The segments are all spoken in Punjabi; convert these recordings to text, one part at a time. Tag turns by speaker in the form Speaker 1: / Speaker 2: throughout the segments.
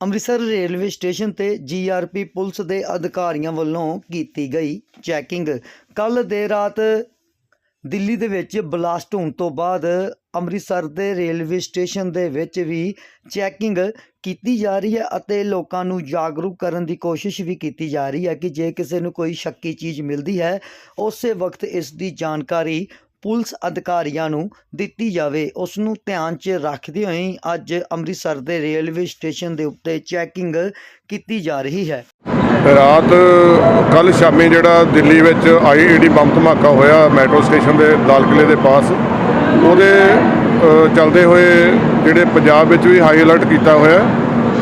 Speaker 1: ਅੰਮ੍ਰਿਤਸਰ ਰੇਲਵੇ ਸਟੇਸ਼ਨ ਤੇ ਜੀਆਰਪੀ ਪੁਲਿਸ ਦੇ ਅਧਿਕਾਰੀਆਂ ਵੱਲੋਂ ਕੀਤੀ ਗਈ ਚੈਕਿੰਗ। ਕੱਲ ਦੇਰ ਰਾਤ ਦਿੱਲੀ ਦੇ ਵਿੱਚ ਬਲਾਸਟ ਹੋਣ ਤੋਂ ਬਾਅਦ ਅੰਮ੍ਰਿਤਸਰ ਦੇ ਰੇਲਵੇ ਸਟੇਸ਼ਨ ਦੇ ਵਿੱਚ ਵੀ ਚੈਕਿੰਗ ਕੀਤੀ ਜਾ ਰਹੀ ਹੈ ਅਤੇ ਲੋਕਾਂ ਨੂੰ ਜਾਗਰੂਕ ਕਰਨ ਦੀ ਕੋਸ਼ਿਸ਼ ਵੀ ਕੀਤੀ ਜਾ ਰਹੀ ਹੈ ਕਿ ਜੇ ਕਿਸੇ ਨੂੰ ਕੋਈ ਸ਼ੱਕੀ ਚੀਜ਼ ਮਿਲਦੀ ਹੈ, ਉਸੇ ਵਕਤ ਇਸ ਦੀ ਜਾਣਕਾਰੀ ਪੁਲਿਸ ਅਧਿਕਾਰੀਆਂ ਨੂੰ ਦਿੱਤੀ ਜਾਵੇ। ਉਸ ਨੂੰ ਧਿਆਨ 'ਚ ਰੱਖਦੇ ਹੋਏ ਅੱਜ ਅੰਮ੍ਰਿਤਸਰ ਦੇ ਰੇਲਵੇ ਸਟੇਸ਼ਨ ਦੇ ਉੱਤੇ ਚੈਕਿੰਗ ਕੀਤੀ ਜਾ ਰਹੀ ਹੈ।
Speaker 2: ਰਾਤ ਕੱਲ ਸ਼ਾਮੀ ਜਿਹੜਾ ਦਿੱਲੀ ਵਿੱਚ ਆਈਈਡੀ ਬੰਬ ਧਮਾਕਾ ਹੋਇਆ ਮੈਟਰੋ ਸਟੇਸ਼ਨ ਦੇ ਲਾਲ ਕਿਲੇ ਦੇ ਪਾਸ ਉਹਦੇ ਚੱਲਦੇ ਹੋਏ ਜਿਹੜੇ ਪੰਜਾਬ ਵਿੱਚ ਵੀ ਹਾਈ ਅਲਰਟ ਕੀਤਾ ਹੋਇਆ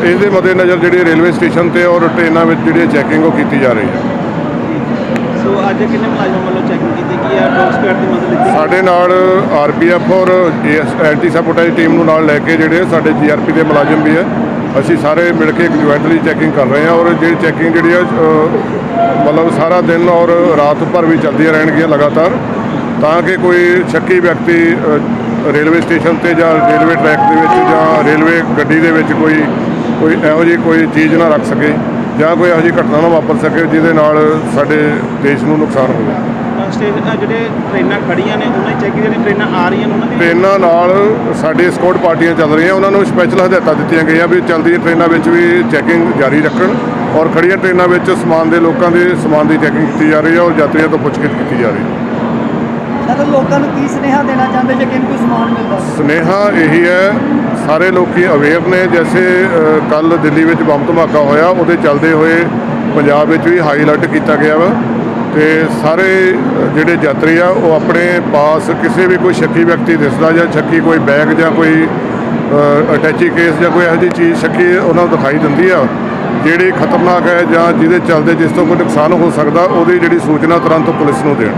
Speaker 2: ਇਹਦੇ ਮੱਦੇਨਜ਼ਰ ਜਿਹੜੇ ਰੇਲਵੇ ਸਟੇਸ਼ਨ ਤੇ ਔਰ ਟ੍ਰੇਨਾਂ ਵਿੱਚ ਜਿਹੜੀ ਚੈਕਿੰਗ ਉਹ ਕੀਤੀ ਜਾ ਰਹੀ ਹੈ।
Speaker 3: ਸੋ ਅੱਜ ਕਿੰਨੇ ਮੁਲਾਜ਼ਮਾਂ ਵੱਲੋਂ ਚੈਕਿੰਗ ਕੀਤੀ ਗਈ ਹੈ ਡੌਗ ਸਕੁਐਡ ਦੀ ਮਦਦ ਲਿੱਤੀ
Speaker 2: ਸਾਡੇ ਨਾਲ ਆਰਪੀਐਫ ਔਰ ਐਂਟੀ ਸੈਬੋਟੇਜ ਟੀਮ ਨੂੰ ਨਾਲ ਲੈ ਕੇ ਜਿਹੜੇ ਸਾਡੇ ਜੀਆਰਪੀ ਦੇ ਮੁਲਾਜ਼ਮ ਵੀ ਹੈ, ਅਸੀਂ ਸਾਰੇ ਮਿਲ ਕੇ ਜੁਆਇੰਟਲੀ ਚੈਕਿੰਗ ਕਰ ਰਹੇ ਹਾਂ ਔਰ ਜਿਹੜੀ ਚੈਕਿੰਗ ਜਿਹੜੀ ਹੈ ਮਤਲਬ ਸਾਰਾ ਦਿਨ ਔਰ ਰਾਤ ਭਰ ਵੀ ਚੱਲਦੀਆਂ ਰਹਿਣਗੀਆਂ ਲਗਾਤਾਰ, ਤਾਂ ਕਿ ਕੋਈ ਸ਼ੱਕੀ ਵਿਅਕਤੀ ਰੇਲਵੇ ਸਟੇਸ਼ਨ ਤੇ ਜਾਂ ਰੇਲਵੇ ਟਰੈਕ ਦੇ ਵਿੱਚ ਜਾਂ ਰੇਲਵੇ ਗੱਡੀ ਦੇ ਵਿੱਚ ਕੋਈ ਕੋਈ ਇਹੋ ਜਿਹੀ ਕੋਈ ਚੀਜ਼ ਨਾ ਰੱਖ ਸਕੇ ਜਾਂ ਕੋਈ ਇਹੋ ਜਿਹੀ ਘਟਨਾ ਨਾ ਵਾਪਰ ਸਕੇ ਜਿਹਦੇ ਨਾਲ ਸਾਡੇ ਦੇਸ਼ ਨੂੰ ਨੁਕਸਾਨ ਹੋਵੇ।
Speaker 3: ਸਟੇਸ਼ਨ ਜਿਹੜੇ ਟ੍ਰੇਨਾਂ ਖੜੀਆਂ ਨੇ ਉਹਨਾਂ ਦੀ ਚੈਕਿੰਗ ਜਿਹੜੀ ਟ੍ਰੇਨਾਂ ਆ ਰਹੀਆਂ ਨੇ ਉਹਨਾਂ ਦੀ?
Speaker 2: ਟ੍ਰੇਨਾਂ ਨਾਲ ਸਾਡੇ ਸਕੌਟ ਪਾਰਟੀਆਂ ਚੱਲ ਰਹੀਆਂ ਉਹਨਾਂ ਨੂੰ ਸਪੈਸ਼ਲ ਹਦਾਇਤਾਂ ਦਿੱਤੀਆਂ ਗਈਆਂ ਵੀ ਚੱਲਦੀਆਂ ਟ੍ਰੇਨਾਂ ਵਿੱਚ ਵੀ ਚੈਕਿੰਗ ਜਾਰੀ ਰੱਖਣ ਔਰ ਖੜੀਆਂ ਟ੍ਰੇਨਾਂ ਵਿੱਚ ਸਮਾਨ ਦੇ ਲੋਕਾਂ ਦੇ ਸਮਾਨ ਦੀ ਚੈਕਿੰਗ ਕੀਤੀ ਜਾ ਰਹੀ ਹੈ ਔਰ ਯਾਤਰੀਆਂ ਤੋਂ ਪੁੱਛਗਿੱਛ ਕੀਤੀ ਜਾ ਰਹੀ ਹੈ।
Speaker 1: ਸਰ ਲੋਕਾਂ ਨੂੰ ਕੀ ਸੁਨੇਹਾ ਦੇਣਾ ਚਾਹੁੰਦੇ ਜੇ ਕਿਨ ਕੋਈ ਸਮਾਨ ਮਿਲਦਾ?
Speaker 2: ਸੁਨੇਹਾ ਇਹੀ ਹੈ ਸਾਰੇ ਲੋਕੀ ਅਵੇਅਰ ਨੇ ਜੈਸੇ ਕੱਲ ਦਿੱਲੀ ਵਿੱਚ ਬੰਬ ਧਮਾਕਾ ਹੋਇਆ ਉਹਦੇ ਚੱਲਦੇ ਹੋਏ ਪੰਜਾਬ ਵਿੱਚ ਵੀ ਹਾਈ ਅਲਰਟ ਕੀਤਾ ਗਿਆ ਵਾ। ਤੇ ਸਾਰੇ ਜਿਹੜੇ ਯਾਤਰੀ ਆ, ਉਹ ਆਪਣੇ ਪਾਸ ਕਿਸੇ ਵੀ ਕੋਈ ਸ਼ੱਕੀ ਵਿਅਕਤੀ ਦਿਸਦਾ ਜਾਂ ਸ਼ੱਕੀ ਕੋਈ ਬੈਗ ਜਾਂ ਕੋਈ ਅਟੈਚੀ ਕੇਸ ਜਾਂ ਕੋਈ ਇਹੋ ਜਿਹੀ ਚੀਜ਼ ਸ਼ੱਕੀ ਉਹਨਾਂ ਨੂੰ ਦਿਖਾਈ ਦਿੰਦੀ ਆ। ਜਿਹੜੀ ਖਤਰਨਾਕ ਹੈ ਜਾਂ ਜਿਹਦੇ ਚੱਲਦੇ ਜਿਸ ਤੋਂ ਕੋਈ ਨੁਕਸਾਨ ਹੋ ਸਕਦਾ, ਉਹਦੀ ਜਿਹੜੀ ਸੂਚਨਾ ਤੁਰੰਤ ਪੁਲਿਸ ਨੂੰ ਦੇਣ।